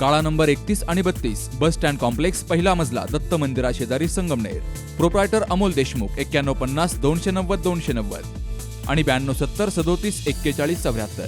काळा नंबर एकतीस आणि बत्तीस बस स्टँड कॉम्प्लेक्स पहिला मजला दत्त मंदिरा शेजारी संगमनेर. प्रोप्रायटर अमोल देशमुख एक्क्याण्णव पन्नास दोनशे नव्वद दोनशे नव्वद. आणि ब्याण्णव सत्तर सदोतीस एक्केचाळीस चौऱ्याहत्तर.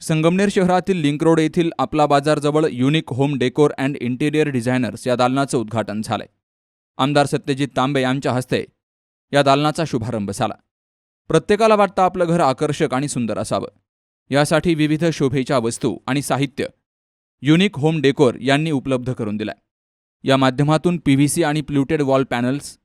संगमनेर शहरातील लिंक रोड येथील आपला बाजारजवळ unique home decor and interior designers या दालनाचं उद्घाटन झालंय. आमदार सत्यजित तांबे यांच्या हस्ते या दालनाचा शुभारंभ झाला. प्रत्येकाला वाटतं आपलं घर आकर्षक आणि सुंदर असावं. यासाठी विविध शोभेच्या वस्तू आणि साहित्य युनिक होम डेकोर यांनी उपलब्ध करून दिलाय. या माध्यमातून पी व्ही सी आणि प्ल्युटेड वॉल पॅनल्स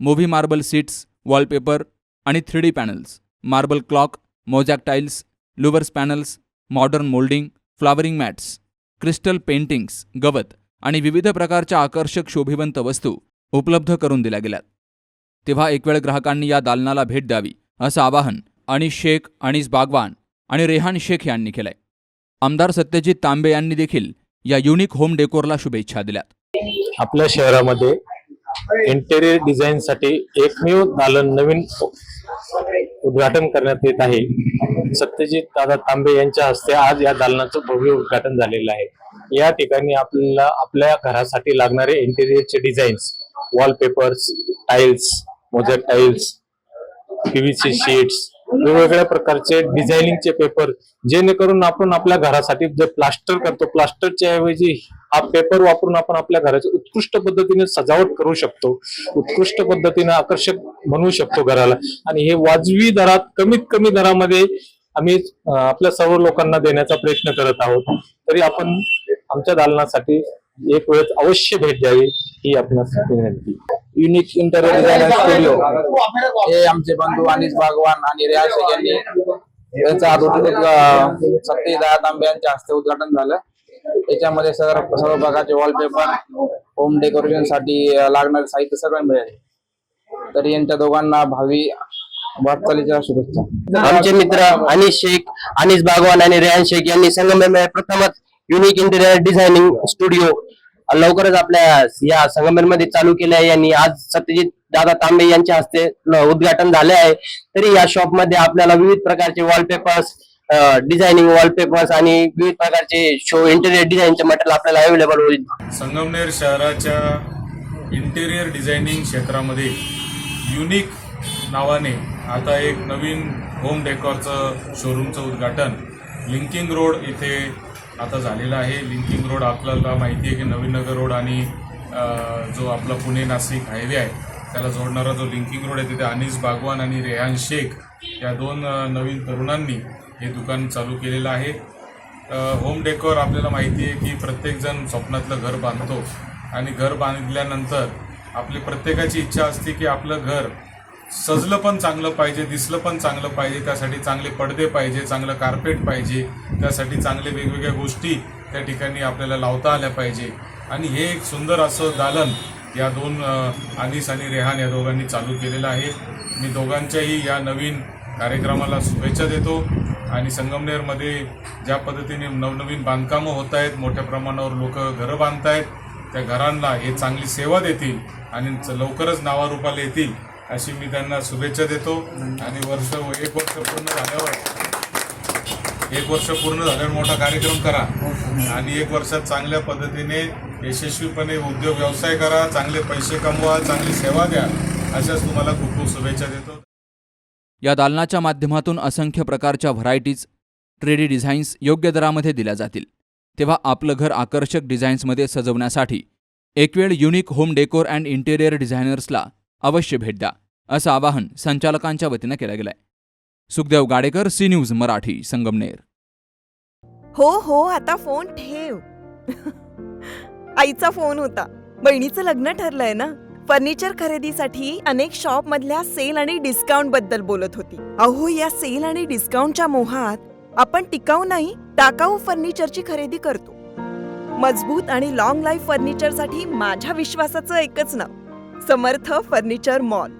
मोव्ही मार्बल सीट्स वॉलपेपर आणि three D panels marble clock mosaic tiles louvers panels modern moulding flooring mats crystal paintings गवत आणि विविध प्रकारच्या आकर्षक शोभिवंत वस्तू उपलब्ध करून दिल्या गेल्यात. तेव्हा एकवेळ ग्राहकांनी या दालनाला भेट द्यावी असं आवाहन अनिश शेख अनिस बागवान आणि रेहान शेख यांनी केलंय. आमदार सत्यजित तांबे यांनी देखील या युनिक होम डेकोरला शुभेच्छा दिल्यात. आपल्या शहरामध्ये इंटेरियर डिझाईन साठी एकमेव दालन नवीन उद्घाटन करण्यात येत आहे. सत्यजित दादा तांबे यांच्या हस्ते आज या दालनाचं भव्य उद्घाटन झालेलं आहे. या ठिकाणी आपल्याला आपल्या घरासाठी लागणारे इंटेरियरचे designs wallpapers tiles mosaic V PVC sheets वेगवेगळ्या प्रकारचे डिझायनिंगचे पेपर जेणेकरून आपण आपल्या घरासाठी जे प्लास्टर करतो प्लास्टरच्या ऐवजी हा पेपर वापरून आपण आपल्या घराची उत्कृष्ट पद्धतीने सजावट करू शकतो उत्कृष्ट पद्धतीने आकर्षक बनवू शकतो घराला. आणि हे वाजवी दरात कमीत कमी दरामध्ये आम्ही आपल्या सर्व लोकांना देण्याचा प्रयत्न करत आहोत. तरी आपण आमच्या दालनासाठी एक वेळेस अवश्य भेट द्यावी ही आपणास विनंती. युनिक इंटेरियर डिझायनर स्टुडिओ हे आमचे बंधू अनिस बागवान आणि रियाज शेख यांनी यांचं सत्यदाय तांबे यांच्या हस्ते उद्घाटन झालं. याच्यामध्ये सर्व सर्व प्रकारचे वॉलपेपर होम डेकोरेशनसाठी लागणारे साहित्य सगळं मिळेल. तरी यांच्या दोघांना भावी वाटचालीच्या शुभेच्छा. आमचे मित्र अनिश शेख अनिस बागवान आणि रेहान शेख यांनी संगमेर प्रथमच युनिक इंटेरियर डिझायनिंग स्टुडिओ लवकरच आपल्या या संगमेरमध्ये चालू केले आहे यांनी आज सत्यजित दादा तांबे यांच्या हस्ते उद्घाटन झाले आहे. तरी या शॉपमध्ये आपल्याला विविध प्रकारचे वॉलपेपर्स डिझायनिंग वॉलपेपर्स आणि विविध प्रकारचे शो इंटेरियर डिझाईनचे मटेरियल आपल्याला अवेलेबल होईल. संगमनेर शहराच्या इंटेरियर डिझायनिंग क्षेत्रामध्ये युनिक नावाने आता एक नवीन होम डेकॉरचं शोरूमचं उद्घाटन. लिंकिंग रोड इथे आता झालेला आहे. लिंकिंग रोड आपल्याला माहिती आहे की नवीनगर रोड आणि जो आपला पुणे नाशिक हायवे आहे त्याला जोडणारा जो लिंकिंग रोड आहे तिथे अनिस बागवान आणि रेहान शेख या दोन नवीन तरुणांनी हे दुकान चालू केलेलं आहे. होम डेकोर आपल्याला माहिती आहे की प्रत्येकजण स्वप्नातलं घर बांधतो. आणि घर बांधल्यानंतर आपली प्रत्येकाची इच्छा असते की आपलं घर सजलं पण चांगलं पाहिजे दिसलं पण चांगलं पाहिजे त्यासाठी चांगले पडदे पाहिजे चांगलं कार्पेट पाहिजे त्यासाठी चांगले वेगवेगळ्या गोष्टी त्या ठिकाणी आपल्याला लावता आल्या पाहिजे. आणि हे एक सुंदर असं दालन या दोन अनिस आणि रेहान या दोघांनी चालू केलेलं आहे. मी दोघांच्याही या नवीन कार्यक्रमाला शुभेच्छा देतो. आणि संगमनेरमध्ये ज्या पद्धतीने नवनवीन बांधकामं होत आहेत मोठ्या प्रमाणावर लोक घरं बांधत आहेत त्या घरांना हे चांगली सेवा देतील आणि लवकरच नावारूपाला येतील. अशी मी त्यांना शुभेच्छा देतो. आणि वर्ष एक वर्ष पूर्ण झाल्यावर एक वर्ष पूर्ण झाल्यावर मोठा कार्यक्रम करा. आणि एक वर्षात चांगल्या पद्धतीने यशस्वीपणे उद्योग व्यवसाय करा चांगले पैसे कमवा चांगली सेवा द्या अशाच तुम्हाला खूप खूप शुभेच्छा देतो. या दालनाच्या माध्यमातून असंख्य प्रकारच्या व्हरायटीज ट्रेडी डिझाईन्स योग्य दरामध्ये दिल्या जातील. तेव्हा आपलं घर आकर्षक डिझाईन्समध्ये सजवण्यासाठी एकवेळ unique home decor and interior डिझायनर्सला अवश्य भेट द्या. असं आवाहन संचालकांच्या वतीनं केलं गेलंय. Sukhdev Gadekar C news Marathi Sangamner. हो हो आता फोन ठेव. आईचा फोन होता. बहिणीचं लग्न ठरलंय ना? फर्निचर खरेदीसाठी अनेक शॉप मधल्या सेल आणि डिस्काउंटबद्दल बोलत होती. अहो या सेल आणि डिस्काउंटच्या मोहात आपण टिकाऊ नाही टाकाऊ फर्निचरची खरेदी करतो. मजबूत आणि लॉंग लाईफ फर्निचरसाठी माझ्या विश्वासाचं एकच नाव. Samarth furniture mall.